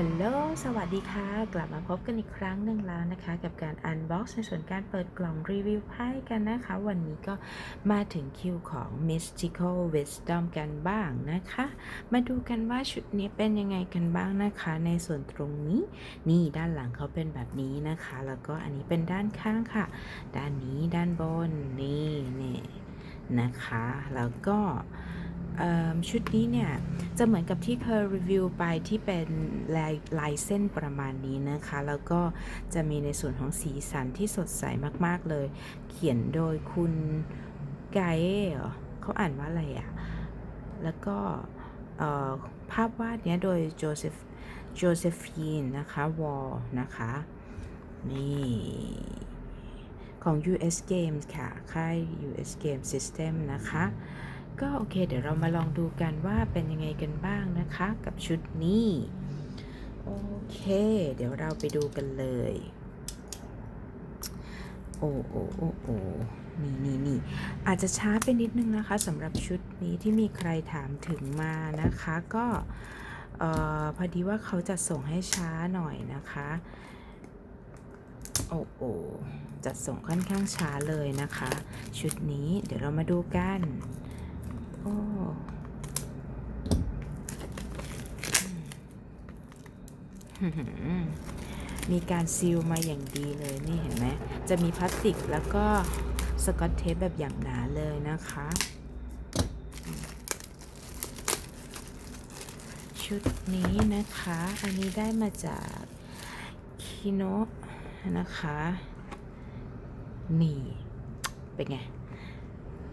ฮัลโหล สวัสดีค่ะ กลับมาพบกันอีกครั้งหนึ่งแล้วนะคะ กับการ Unbox ในส่วนการเปิดกล่องรีวิวไพ่กันนะคะ วันนี้ก็มาถึงคิวของ Mystical Wisdom กันบ้างนะคะ มาดูกันว่าชุดนี้เป็นยังไงกันบ้างนะคะ ในส่วนตรงนี้ นี่ด้านหลังเขาเป็นแบบนี้นะคะ แล้วก็อันนี้เป็นด้านข้างค่ะ ด้านนี้ด้านบน นี่นี่นะคะ แล้วก็ ชุดนี้เนี่ย จะเหมือนกับที่เคยรีวิวไปที่เป็นลายลายเส้นประมาณนี้นะคะ แล้วก็จะมีในส่วนของสีสันที่สดใสมากๆเลย เขียนโดยคุณไกเอเหรอเขาอ่านว่าอะไรอะแล้วก็ภาพวาดเนี้ยโดยโจเซฟโจเซฟีนนะคะวอลนะคะ นี่ของ US Games ค่ะ ค่าย US Game System นะคะ ก็โอเค เดี๋ยวเรามาลองดูกันว่าเป็นยังไงกันบ้างนะคะ กับชุดนี้ โอเค เดี๋ยวเราไปดูกันเลย โอ้โอ้โอ้โอ้นี่นี่นี่อาจจะช้าไปนิดนึงนะคะสำหรับชุดนี้ที่มีใครถามถึงมานะคะ ก็พอดีว่าเขาจะส่งให้ช้าหน่อยนะคะ โอ้โอ้จัดส่งค่อนข้างช้าเลยนะคะ ชุดนี้เดี๋ยวเรามาดูกัน ออืมมีการซีลมาอย่างดีเลยนี่เห็นไหมจะมีพลาสติกแล้วก็สกอตเทปแบบอย่างหนาเลยนะคะ ชุดนี้นะคะ อันนี้ได้มาจากคิโนะนะคะ นี่ เป็นไง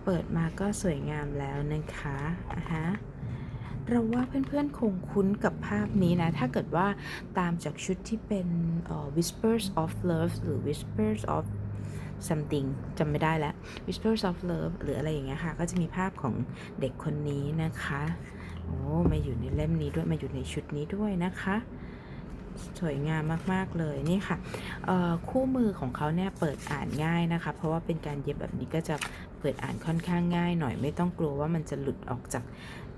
เปิดมาก็สวยงามแล้วนะคะอะฮะเราว่าเพื่อนๆคงคุ้นกับภาพนี้นะ ถ้าเกิดว่าตามจากชุดที่เป็นเอ่อ Whispers of Love หรือ Whispers of something จำไม่ได้แล้ว Whispers of Love หรืออะไรอย่างเงี้ยค่ะ ก็จะมีภาพของเด็กคนนี้นะคะ โอ้ มาอยู่ในเล่มนี้ด้วย มาอยู่ในชุดนี้ด้วยนะคะ สวยงามมาก ๆ เลยนี่ค่ะคู่มือของเขาเนี่ยเปิดอ่านง่ายนะคะ เพราะว่าเป็นการเย็บแบบนี้ก็จะเปิดอ่านค่อนข้างง่ายหน่อยไม่ต้องกลัวว่ามันจะหลุดออกจาก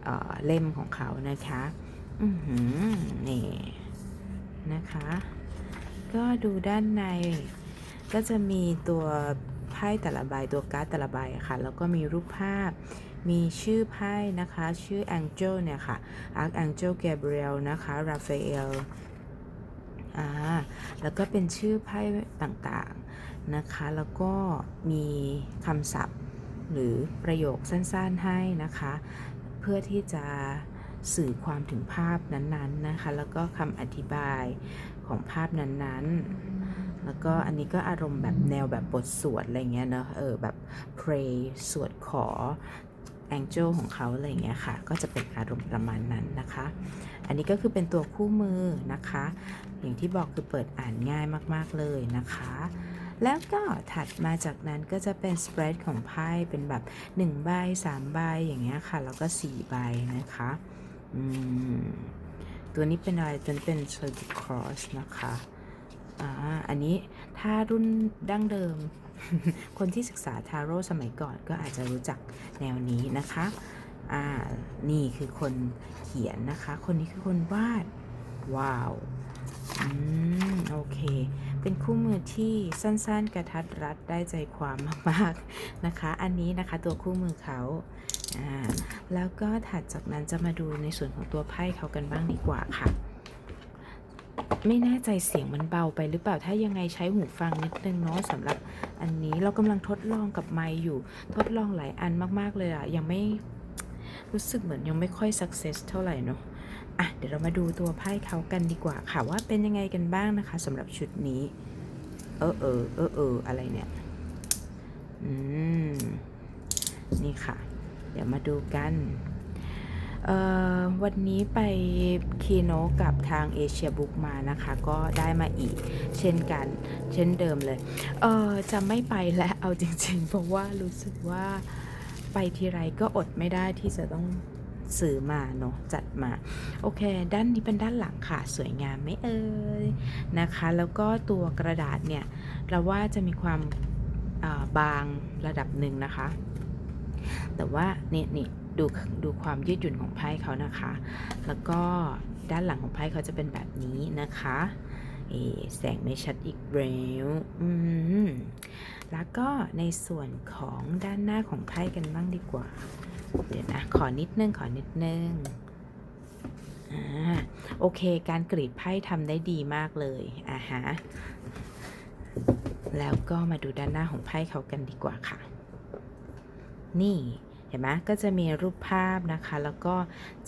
เเล่มของเขานะคะนี่นะคะ ก็ดูด้านในก็จะมีตัวไพ่แต่ละใบตัวการ์ดแต่ละใบค่ะแล้วก็มีรูปภาพมีชื่อไพ่นะคะ ชื่อ Angel เนี่ยค่ะ Archangel Gabriel นะคะ Raphael อ่าแล้วก็เป็นชื่อไพ่ต่างๆนะคะ แล้วก็มีคำศัพท์หรือประโยคสั้นๆให้นะคะ เพื่อที่จะสื่อความถึงภาพนั้นๆนะคะ แล้วก็คำอธิบายของภาพนั้นๆ แล้วก็อันนี้ก็อารมณ์แบบแนวแบบบทสวดอะไรเงี้ยเนอะเออแบบ pray สวดขอ angel ของเขาอะไรเงี้ยค่ะ ก็จะเป็นอารมณ์ประมาณนั้นนะคะ อันนี้ก็คือเป็นตัวคู่มือนะคะ อย่างที่บอกคือเปิดอ่านง่ายมากๆเลยนะคะ แล้วก็ถัดมาจากนั้นก็จะเป็น spread ของไพ่เป็นแบบ1ใบ3ใบอย่างเงี้ยค่ะ แล้วก็4ใบนะคะอืมตัวนี้เป็นอะไรตัวนี้เป็น c e r t i cross นะคะ อ่าอันนี้ถ้ารุ่นดั้งเดิม คนที่ศึกษาทาโร่สมัยก่อนก็อาจจะรู้จักแนวนี้นะคะอ่านี่คือคนเขียนนะคะ คนนี้คือคนวาด ว้าวอืมโอเค เป็นคู่มือที่สั้นๆ กระทัดรัดได้ใจความมากๆนะคะ อันนี้นะคะตัวคู่มือเขาอ่าแล้วก็ถัดจากนั้นจะมาดูในส่วนของตัวไพ่เขากันบ้างดีกว่าค่ะ ไม่แน่ใจเสียงมันเบาไปหรือเปล่า ถ้ายังไงใช้หูฟังนิดนึงเนาะสำหรับอันนี้เรากำลังทดลองกับไมค์อยู่ ทดลองหลายอันมากๆเลยอะยังไม่รู้สึกเหมือนยังไม่ค่อย success เท่าไหร่เนาะอะเดี๋ยวเรามาดูตัวไพ่เขากันดีกว่าค่ะว่าเป็นยังไงกันบ้างนะคะสำหรับชุดนี้ เออเออเออเอออะไรเนี่ยอืมนี่ค่ะ เดี๋ยวมาดูกัน วันนี้ไปคีโนกับทางเอเชียบุ๊กมานะคะ ก็ได้มาอีกเช่นกันเช่นเดิมเลยเออจะไม่ไปแล้วเอาจริงๆ เพราะว่ารู้สึกว่าไปทีไรก็อดไม่ได้ที่จะต้องซื้อมาเนาะจัดมา โอเค ด้านนี้เป็นด้านหลังค่ะ สวยงามไหม่เอ่ยนะคะ แล้วก็ตัวกระดาษเนี่ย เราว่าจะมีความาบางระดับหนึ่งนะคะ แต่ว่านี่นี่ ดูดูความยืดหยุ่นของไพ่เขานะคะ แล้วก็ด้านหลังของไพ่เขาจะเป็นแบบนี้นะคะเอแสงไม่ชัดอีกแล้วแล้วก็ในส่วนของด้านหน้าของไพ่กันบ้างดีกว่า เดี๋ยวนะ ขอนิดนึง ขอนิดนึงอโอเค การกรีดไพ่ทำได้ดีมากเลยอ่าฮะแล้วก็มาดูด้านหน้าของไพ่เขากันดีกว่าค่ะ นี่ ห็นไหมก็จะมีรูปภาพนะคะ แล้วก็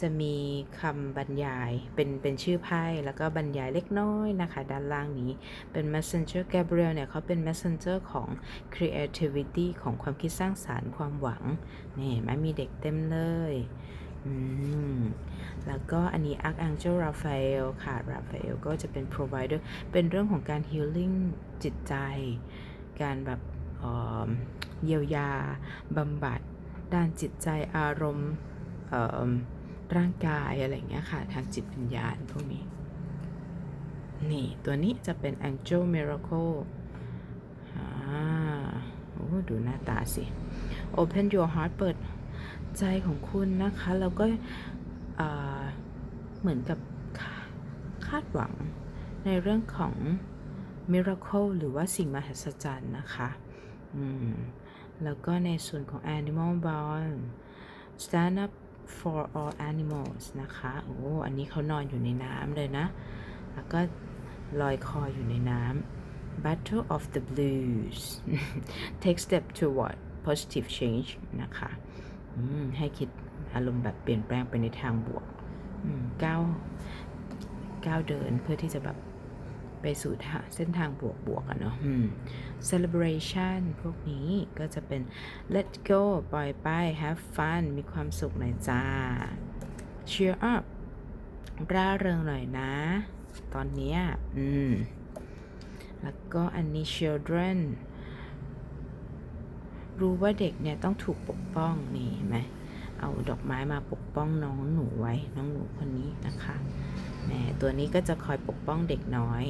จะมีคำบรรยายเป็นเป็นชื่อไพ่แล้วก็บรรยายเล็กน้อยนะคะ ด้านล่างนี้เป็น messenger Gabriel เนี่ยเขาเป็น messenger ของ creativity ของความคิดสร้างสารรค์ความหวังนี่เห็นไหมมีเด็กเต็มเลยอืมแล้วก็อันนี้ Archangel Raphael ค่ะ Raphael ก็จะเป็น provider เป็นเรื่องของการ healing จิตใจ การแบบเยียวยาบำบัด ด้านจิตใจอารมณ์ร่างกายอะไรเงี้ยค่ะ ทางจิตวิญญาณพวกนี้ นี่ ตัวนี้จะเป็น Angel Miracle อ่าโอ้ดูหน้าตาสิ Open your heart เปิดใจของคุณนะคะ แล้วก็เหมือนกับคาคาดหวังในเรื่องของ Miracle หรือว่าสิ่งมหัศจรรย์นะคะ อืม แล้วก็ในส่วนของ Animal Bond Stand up for all animals นะคะ โอ้ อันนี้เขานอนอยู่ในน้ำเลยนะ แล้วก็ลอยคออยู่ในน้ำ Battle of the Blues Take step toward positive change นะคะให้คิดอารมณ์แบบเปลี่ยนแปลงไปในทางบวกก้าวก้าวเดินเพื่อที่จะแบบ สู่ทางเส้นทางบวกบวกๆอะเนาะอืม celebration พวกนี้ก็จะเป็น let go ปล่อยไป have fun มีความสุขหน่อยจ้า cheer up ร่าเริงหน่อยนะ ตอนเนี้ยอืม แล้วก็อันนี้ children รู้ว่าเด็กเนี่ยต้องถูกปกป้องนี่เห็นไหมเอาดอกไม้มาปกป้องน้องหนูไว้ น้องหนูคนนี้นะคะแหมตัวนี้ก็จะคอยปกป้องเด็กน้อย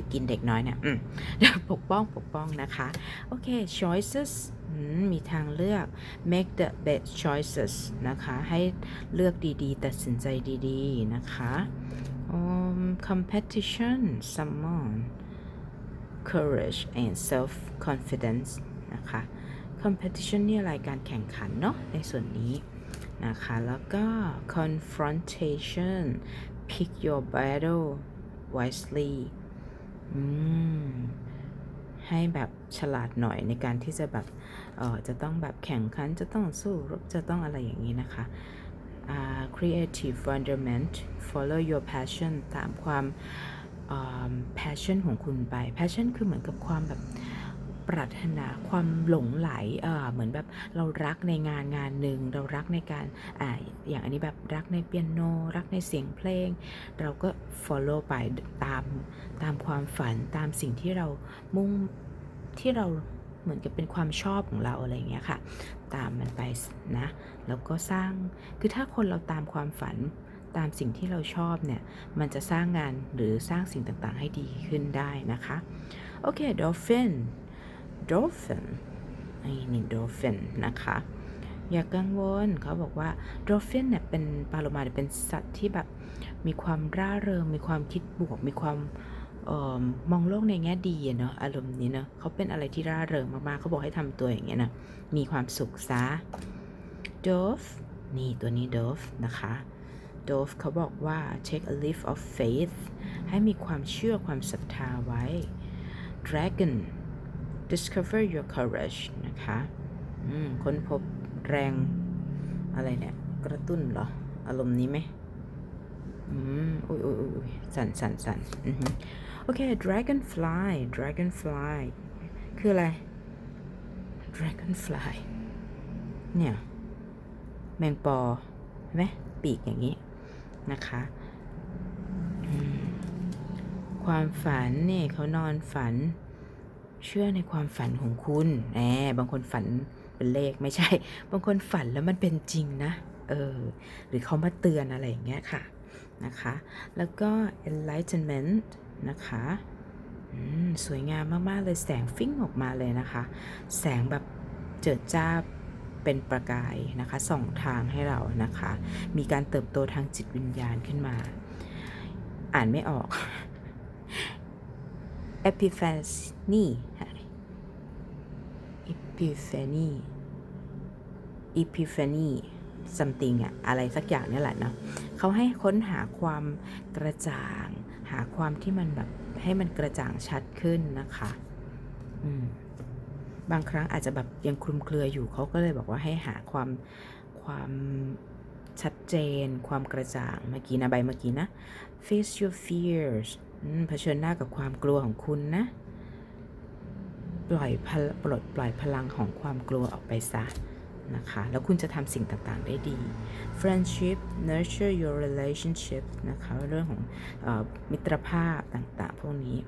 หรือกินเด็กน้อยเนี่ยอืมปกป้องปกป้องนะคะ โอเค choices มีทางเลือก make the best choices นะคะ ให้เลือกดีๆ ตัดสินใจดีๆ นะคะอืม competition someone courage and self confidence นะคะ competition นี่อะไรการแข่งขันเนาะในส่วนนี้นะคะ แล้วก็ confrontation pick your battle wisely อืม ให้แบบฉลาดหน่อยในการที่จะแบบเออจะต้องแบบแข่งขัน จะต้องสู้รบจะต้องอะไรอย่างนี้นะคะ uh, creative wonderment follow your passion ตามความ passion ของคุณไป passion คือเหมือนกับความแบบ ปรารถนาความหลงไหลเเหมือนแบบเรารักในงานงานหนึ่งเรารักในการอาอย่างอันนี้แบบรักในเปียโน รักในเสียงเพลง เราก็ follow ไปตามตามความฝันตามสิ่งที่เรามุ่งที่เราเหมือนกับเป็นความชอบของเราอะไรเงี้ยค่ะ ตามมันไปนะ แล้วก็สร้างคือถ้าคนเราตามความฝันตามสิ่งที่เราชอบเนี่ย มันจะสร้างงานหรือสร้างสิ่งต่างๆ ให้ดีขึ้นได้นะคะ โอเค dolphin dolphin ไอ้นี่ dolphin นะคะ อย่ากกังวลเขาบอกว่า dolphin เนี่ยเป็นปลาโลมาเป็นสัตว์ที่แบบมีความร่าเริง มีความคิดบวก มีความออมองโลกในแง่ดีอะเนาะอารมณ์นี้เนาะเขาเป็นอะไรที่ร่าเริงมากๆเขาบอกให้ทำตัวอย่างเงี้ยนะมีความสุขซะ dove นี่ตัวนี้ dove นะคะ dove เขาบอกว่า take a leap of faith ให้มีความเชื่อความศรัทธาไว้ dragon discover your courage นะคะค้นพบแรงอะไรเนี่ย กระตุ้นเหรอ อารมณ์นี้ไหมอืมอุ้ยอุ้ยอุ้ยสั่นสั่นสั่นอือหือโอเค dragonfly dragonfly คืออะไร dragonfly เนี่ย แมงปอเห็นไหมปีกอย่างนี้นะคะความฝันเนี่ยเขานอนฝัน เชื่อในความฝันของคุณแหมบางคนฝันเป็นเลขไม่ใช่ บางคนฝันแล้วมันเป็นจริงนะ เออ หรือเขามาเตือนอะไรอย่างเงี้ยค่ะ นะคะ แล้วก็ enlightenment นะคะอืมสวยงามมาก ๆ เลยแสงฟิ้งออกมาเลยนะคะ แสงแบบเจิดจ้าเป็นประกายนะคะส่องทางให้เรานะคะ มีการเติบโตทางจิตวิญญาณขึ้นมา อ่านไม่ออก epiphany epiphany epiphany something อะอะไรสักอย่างเนี่ยแหละเนาะเขาให้ค้นหาความกระจ่าง หาความที่มันแบบให้มันกระจ่างชัดขึ้นนะคะอืมบางครั้งอาจจะแบบยังคลุมเครืออยู่เขาก็เลยบอกว่าให้หาความความชัดเจน ความกระจ่างเมื่อกี้นะใบเมื่อกี้นะ face your fears เผชิญหน้ากับความกลัวของคุณนะ ปล่อยปลดปล่อยพลังของความกลัวออกไปซะ นะคะ แล้วคุณจะทำสิ่งต่างๆได้ดี friendship nurture your relationship นะคะ เรื่องของอมิตรภาพต่างๆ พวกนี้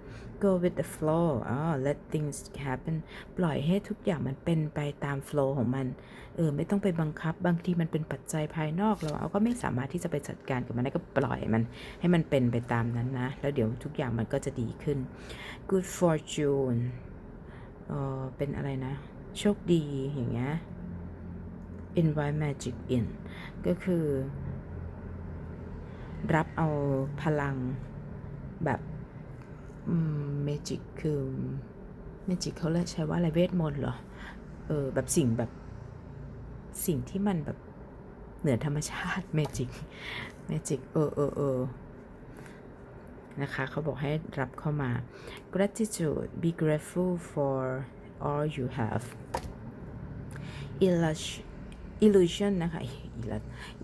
go with the flow อ๋อ let things happen ปล่อยให้ทุกอย่างมันเป็นไปตาม flow ของมัน เออ ไม่ต้องไปบังคับ บางทีมันเป็นปัจจัยภายนอก เราเอาก็ไม่สามารถที่จะไปจัดการกับมันได้ก็ปล่อยมัน ให้มันเป็นไปตามนั้นนะ แล้วเดี๋ยวทุกอย่างมันก็จะดีขึ้น good fortune เออเป็นอะไรนะ โชคดีอย่างเงี้ย invite magic in ก็คือ รับเอาพลังแบบเมจิกคือเมจิกเขาเลยกใช้ว่าอะไรเวทมนต์เหรอ เออ แบบสิ่งแบบสิ่งที่มันแบบเหนือธรรมชาติเมจิกเมจิกเออเออเออนะคะเขาบอกให้รับเข้ามา gratitude be grateful for all you have Illus- illusion นะคะ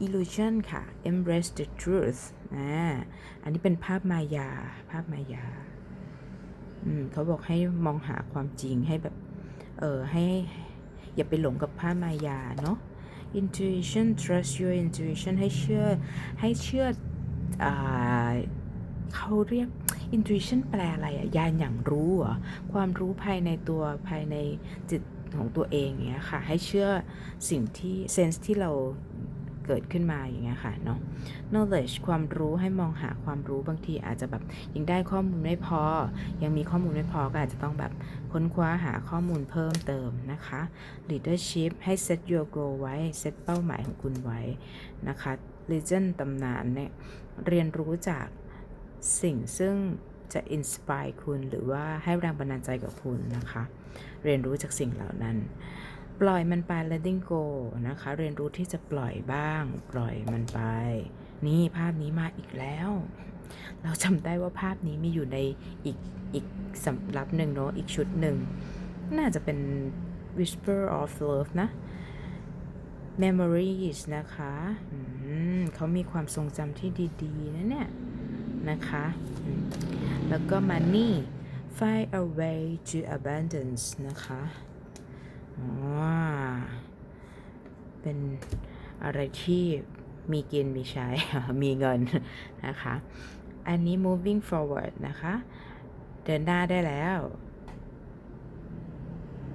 illusion ค่ะ embrace the truth อ่าอันนี้เป็นภาพมายา ภาพมายาอืมเขาบอกให้มองหาความจริงให้แบบ เออให้อย่าไปหลงกับภาพมายาเนาะ intuition trust your intuition ให้เชื่อ ให้เชื่ออ่เขาเรียก intuition แปลอะไรอะยานอย่างรู้เหรอความรู้ภายในตัวภายในจิต ของตัวเองอย่างเงี้ยค่ะ ให้เชื่อสิ่งที่ sense ที่เราเกิดขึ้นมาอย่างเงี้ยค่ะเนาะ knowledge ความรู้ให้มองหาความรู้บางทีอาจจะแบบยังได้ข้อมูลไม่พอ ยังมีข้อมูลไม่พอก็อาจจะต้องแบบค้นคว้าหาข้อมูลเพิ่มเติมนะคะ leadership ให้ set your goal ไว้ set เป้าหมายของคุณไว้นะคะ legend ตำนานเนี่ยเรียนรู้จากสิ่งซึ่งจะ inspire คุณหรือว่าให้แรงบันดาลใจกับคุณนะคะ เรียนรู้จากสิ่งเหล่านั้น ปล่อยมันไป letting go นะคะ เรียนรู้ที่จะปล่อยบ้าง ปล่อยมันไป นี่ภาพนี้มาอีกแล้ว เราจำได้ว่าภาพนี้มีอยู่ในอีกอีกสำรับหนึ่งเนาะอีกชุดหนึ่ง น่าจะเป็น whisper of love นะ memories นะคะเขามีความทรงจำที่ดี ๆ นะเนี่ย นะคะ แล้วก็ money find a way to abundance นะคะอ๋อเป็นอะไรที่มีกินมีใช้ มีเงินนะคะ อันนี้ moving forward นะคะ เดินหน้าได้แล้ว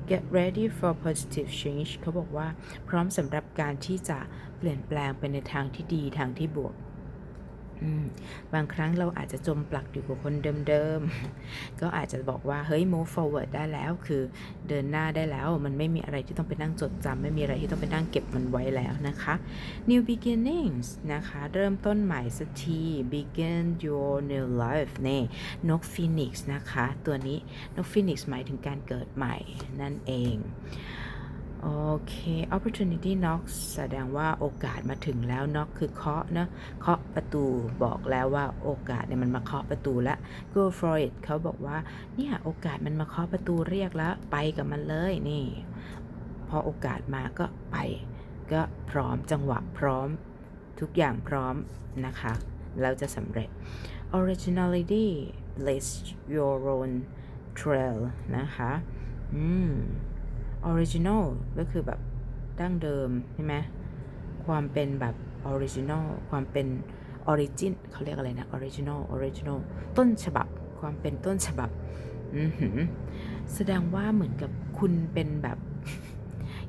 get ready for positive change เขาบอกว่าพร้อมสำหรับการที่จะเปลี่ยนแปลงไปในทางที่ดีทางที่บวก บางครั้งเราอาจจะจมปลักอยู่กับคนเดิมๆ ก็อาจจะบอกว่า เฮ้ย move forward ได้แล้ว คือเดินหน้าได้แล้ว มันไม่มีอะไรที่ต้องไปนั่งจดจำ ไม่มีอะไรที่ต้องไปนั่งเก็บมันไว้แล้วนะคะ new beginnings นะคะ เริ่มต้นใหม่สักที begin your new life นี่นกฟีนิกซ์นะคะ ตัวนี้นกฟีนิกซ์หมายถึงการเกิดใหม่นั่นเอง โอเค opportunity knock แสดงว่าโอกาสมาถึงแล้ว knock คือเคาะเนะเคาะประตูบอกแล้วว่าโอกาสเนี่ยมันมาเคาะประตูแล้ว go for it เขาบอกว่าเนี่ยโอกาสมันมาเคาะประตูเรียกแล้ว ไปกับมันเลยนี่ พอโอกาสมาก็ไป ก็พร้อมจังหวะพร้อม ทุกอย่างพร้อมนะคะแล้วจะสำเร็จ originality blaze your own trail นะคะ อืม original ก็คือแบบดั้งเดิมใช่ไหมความเป็นแบบ original ความเป็น origin เขาเรียกอะไรนะ original original ต้นฉบับ ความเป็นต้นฉบับแสดงว่าเหมือนกับคุณเป็นแบบ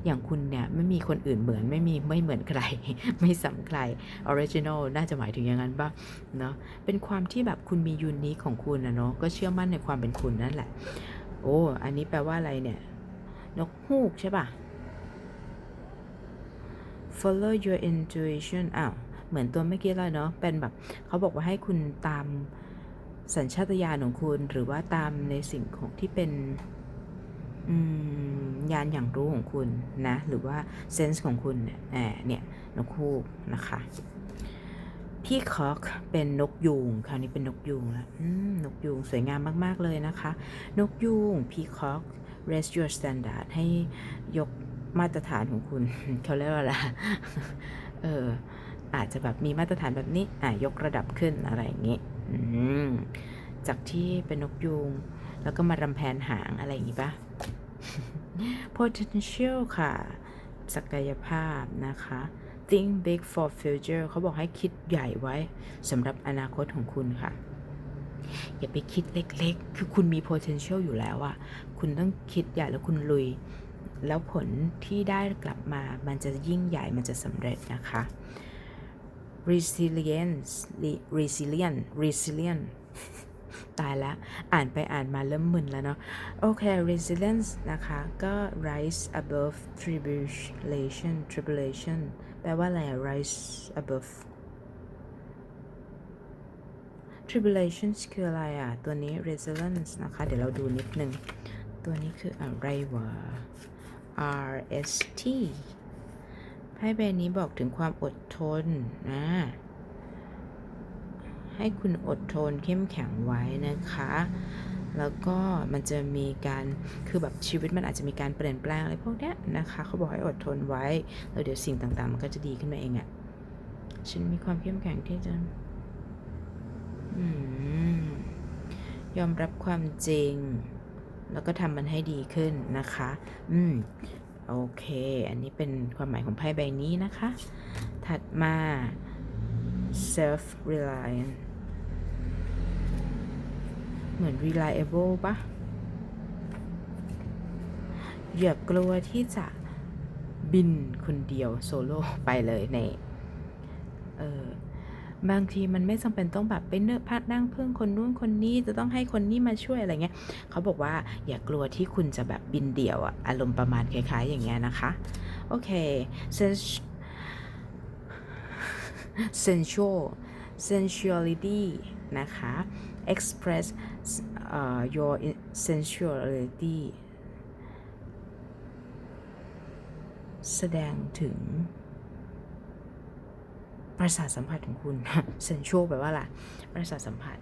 อย่างคุณเนี่ยไม่มีคนอื่นเหมือนไม่มีไม่เหมือนใคร ไม่สำใคร original น่าจะหมายถึงอย่างนั้นป่ะเนาะเป็นความที่แบบคุณมียูนิคของคุณนะเนาะก็เชื่อมั่นในความเป็นคุณนั่นแหละ โอ้ อันนี้แปลว่าอะไรเนี่ย นกฮูกใช่ป่ะ follow your intuition อ้าว เหมือนตัวเมื่อกี้เลยเนาะ เป็นแบบเขาบอกว่าให้คุณตามสัญชาตญาณของคุณ หรือว่าตามในสิ่งของที่เป็นอืมญาณอย่างรู้ของคุณนะ หรือว่าเซนส์ของคุณเนี่ยแอบเนี่ยนกฮูกนะคะ พี่คอกเป็นนกยูงคราวนี้เป็นนกยูงแล้วนกยูงสวยงามมาก ๆ เลยนะคะ นกยูงพี่คอก raise your standard ให้ยกมาตรฐานของคุณ เขาเรียกว่าอะไรเอออาจจะแบบมีมาตรฐานแบบนี้อะยกระดับขึ้นอะไรอย่างงี้จากที่เป็นนกยูงแล้วก็มารำแพนหางอะไรอย่างงี้ปะ potential ค่ะ ศักยภาพนะคะ think big for future เขาบอกให้คิดใหญ่ไว้สำหรับอนาคตของคุณค่ะ อย่าไปคิดเล็กๆ คือคุณมี potential อยู่แล้วอะ คุณต้องคิดใหญ่แล้วคุณลุย แล้วผลที่ได้กลับมามันจะยิ่งใหญ่มันจะสำเร็จนะคะ resilience resilient resilient ตายแล้ว อ่านไปอ่านมาเริ่มมึนแล้วเนาะ โอเค resilience นะคะ ก็ rise above tribulation tribulation แปลว่าอะไร rise above tribulations คืออะไรอะ ตัวนี้ resilience นะคะ เดี๋ยวเราดูนิดนึง ตัวนี้คืออะไรวะ RST ไพ่ใบนี้บอกถึงความอดทนนะให้คุณอดทนเข้มแข็งไว้นะคะ แล้วก็มันจะมีการ คือแบบชีวิตมันอาจจะมีการเปลี่ยนแปลงอะไรพวกเนี้ยนะคะ เขาบอกให้อดทนไว้ แล้วเดี๋ยวสิ่งต่างๆ มันก็จะดีขึ้นมาเองอะ่ะ ฉันมีความเข้มแข็งที่จะอยอมรับความจริง แล้วก็ทำมันให้ดีขึ้นนะคะ อืม โอเค อันนี้เป็นความหมายของไพ่ใบนี้นะคะ ถัดมา self reliant เหมือน reliable ปะอย่ากลัวที่จะบินคนเดียวโซโล่ไปเลยใน เออ บางทีมันไม่จำเป็นต้องแบบไปเนื้อพักนั่งพึ่งคนนู้นคนนี้จะต้องให้คนนี้มาช่วยอะไรเงี้ยเขาบอกว่าอย่ากลัวที่คุณจะแบบบินเดี่ยวอะอารมณ์ประมาณคล้าย ๆ อย่างเงี้ยนะคะโอเค sensual sensuality นะคะ express uh, your sensuality แสดงถึง ประสาทสัมผัสของคุณเซนช a l แปลว่าอะไรประสาทสัมผัส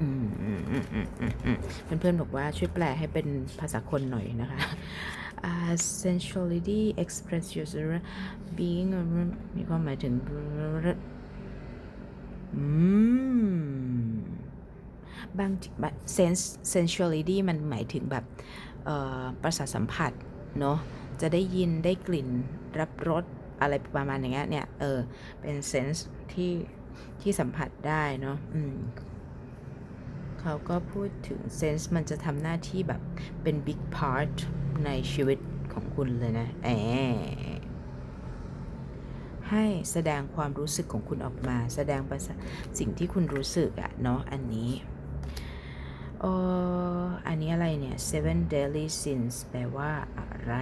อืมอืมอืมอืมอืมอืมเพื่อนๆบอกว่าช่วยแปลให้เป็นภาษาคนหน่อยนะคะอ่า sensuality express yourself being มีความหมายถึงอืมบางทีแบบ sense sensuality มันหมายถึงแบบเอ่อประสาทสัมผัสเนอะจะได้ยินได้กลิ่นรับรส อะไรประมาณอย่างเงี้ยเนี่ยเออเป็นเซนส์ที่ที่สัมผัสได้เนาะอืมเขาก็พูดถึงเซนส์มันจะทำหน้าที่แบบเป็น big part ในชีวิตของคุณเลยนะแอให้แสดงความรู้สึกของคุณออกมา แสดงสาสิ่งที่คุณรู้สึกอะเนาะอันนี้เอออันนี้อะไรเนี่ย seven deadly sins แปลว่าอะไร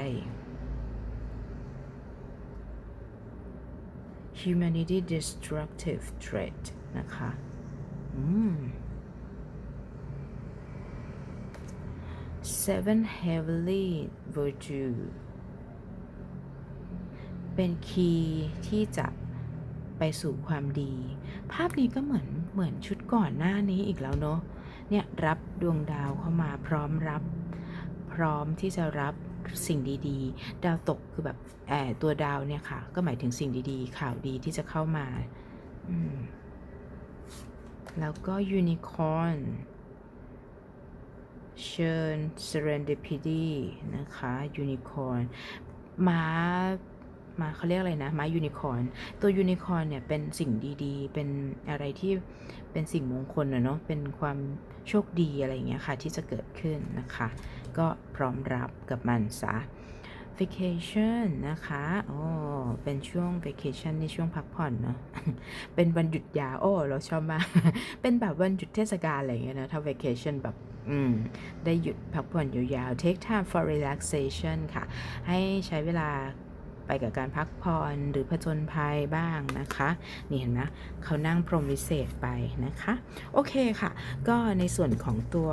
humanity destructive threat นะคะอืม seven heavenly virtue เป็นคีย์ที่จะไปสู่ความดี ภาพนี้ก็เหมือนเหมือนชุดก่อนหน้านี้อีกแล้วเนาะเนี่ยรับดวงดาวเข้ามาพร้อมรับ พร้อมที่จะรับ สิ่งดีๆ ดาวตกคือแบบแอบตัวดาวเนี่ยค่ะ ก็หมายถึงสิ่งดีๆ ข่าวดีที่จะเข้ามาอมแล้วก็ยูนิคอร์นเชิญ serendipity นะคะยูนิคอร์นม้า มาเขาเรียกอะไรนะม้ายูนิคอร์นตัวยูนิคอร์นเนี่ยเป็นสิ่งดีๆ เป็นอะไรที่เป็นสิ่งมงคลนะเนาะเป็นความโชคดีอะไรอย่างเงี้ยค่ะที่จะเกิดขึ้นนะคะ ก็พร้อมรับกับมันซะ vacation นะคะโอ้เป็นช่วง vacation ในช่วงพักผ่อนเนาะ เป็นวันหยุดยาว โอ้ เราชอบมาก เป็นแบบวันหยุดเทศกาลอะไรเงี้ยนะ ถ้า vacation แบบ อืม ได้หยุดพักผ่อนยาวๆ take time for relaxation ค่ะ ให้ใช้เวลา ไปกับการพักผ่อนหรือผจญภัยบ้างนะคะ นี่เห็นไหมเขานั่งพรมวิเศษไปนะคะ โอเคค่ะ ก็ในส่วนของตัว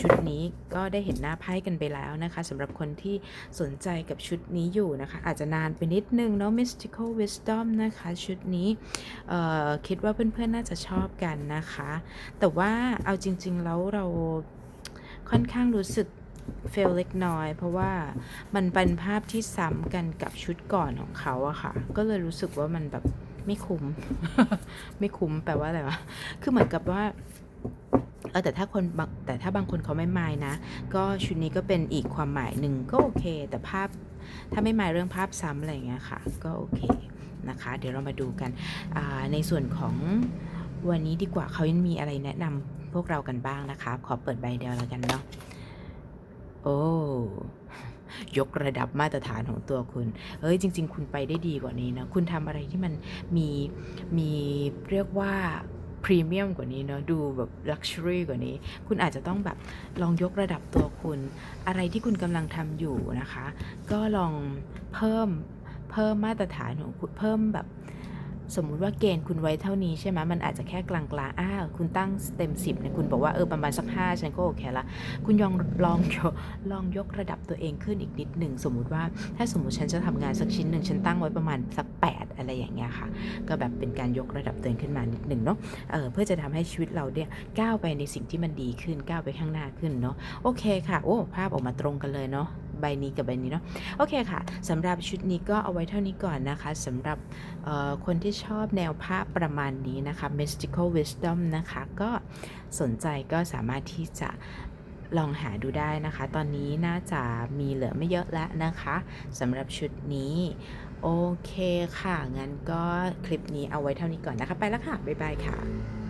ชุดนี้ก็ได้เห็นหน้าไพ่กันไปแล้วนะคะสำหรับคนที่สนใจกับชุดนี้อยู่นะคะ อาจจะนานไปนิดนึงเนาะ mystical wisdom นะคะ ชุดนี้คิดว่าเพื่อนๆน่าจะชอบกันนะคะ แต่ว่าเอาจริงๆแล้วเราค่อนข้างรู้สึก เฟลเล็กน้อย เพราะว่ามันเป็นภาพที่ซ้ำกันกับชุดก่อนของเขาอะค่ะ ก็เลยรู้สึกว่ามันแบบไม่คุ้ม ไม่คุ้มแปลว่าอะไรวะ คือเหมือนกับว่าเออแต่ถ้าคนบางแต่ถ้าบางคนเขาไม่มายนะ ก็ชุดนี้ก็เป็นอีกความหมายหนึ่งก็โอเค แต่ภาพถ้าไม่มายเรื่องภาพซ้ำอะไรอย่างเงี้ยค่ะ ก็โอเคนะคะ เดี๋ยวเรามาดูกันในส่วนของวันนี้ดีกว่าเขายังมีอะไรแนะนำพวกเรากันบ้างนะคะ ขอเปิดใบเดียวแล้วกันเนาะ โอ้ยกระดับมาตรฐานของตัวคุณ เอ้ยจริง ๆ คุณไปได้ดีกว่านี้นะ คุณทำอะไรที่มันมีมีเรียกว่าพรีเมียมกว่านี้เนาะดูแบบลักชัวรี่กว่านี้ คุณอาจจะต้องแบบลองยกระดับตัวคุณ อะไรที่คุณกำลังทำอยู่นะคะ ก็ลองเพิ่มเพิ่มมาตรฐานของคุณเพิ่มแบบ สมมุติว่าเกณฑ์คุณไว้เท่านี้ใช่ไหมมันอาจจะแค่กลางๆอ้าวคุณตั้งเต็ม10เนี่ยคุณบอกว่าเออประมาณสัก5ฉันก็โอเคละคุณยองลองลองยกระดับตัวเองขึ้นอีกนิดหนึ่งสมมุติว่าถ้าสมมุติฉันจะทำงานสักชิ้นหนึ่งฉันตั้งไว้ประมาณสัก 8 อะไรอย่างเงี้ยค่ะ ก็แบบเป็นการยกระดับตัวเองขึ้นมานิดหนึ่งเนาะเออเพื่อจะทำให้ชีวิตเราเนี่ยก้าวไปในสิ่งที่มันดีขึ้นก้าวไปข้างหน้าขึ้นเนาะโอเคค่ะโอ้ภาพออกมาตรงกันเลยเนาะ ใบนี้กับใบนี้เนาะโอเคค่ะสำหรับชุดนี้ก็เอาไว้เท่านี้ก่อนนะคะสำหรับคนที่ชอบแนวภาพประมาณนี้นะคะ mystical wisdom นะคะก็สนใจก็สามารถที่จะลองหาดูได้นะคะ ตอนนี้น่าจะมีเหลือไม่เยอะแล้วนะคะสำหรับชุดนี้ โอเคค่ะ งั้นก็คลิปนี้เอาไว้เท่านี้ก่อนนะคะ ไปแล้วค่ะ บ๊ายบายค่ะ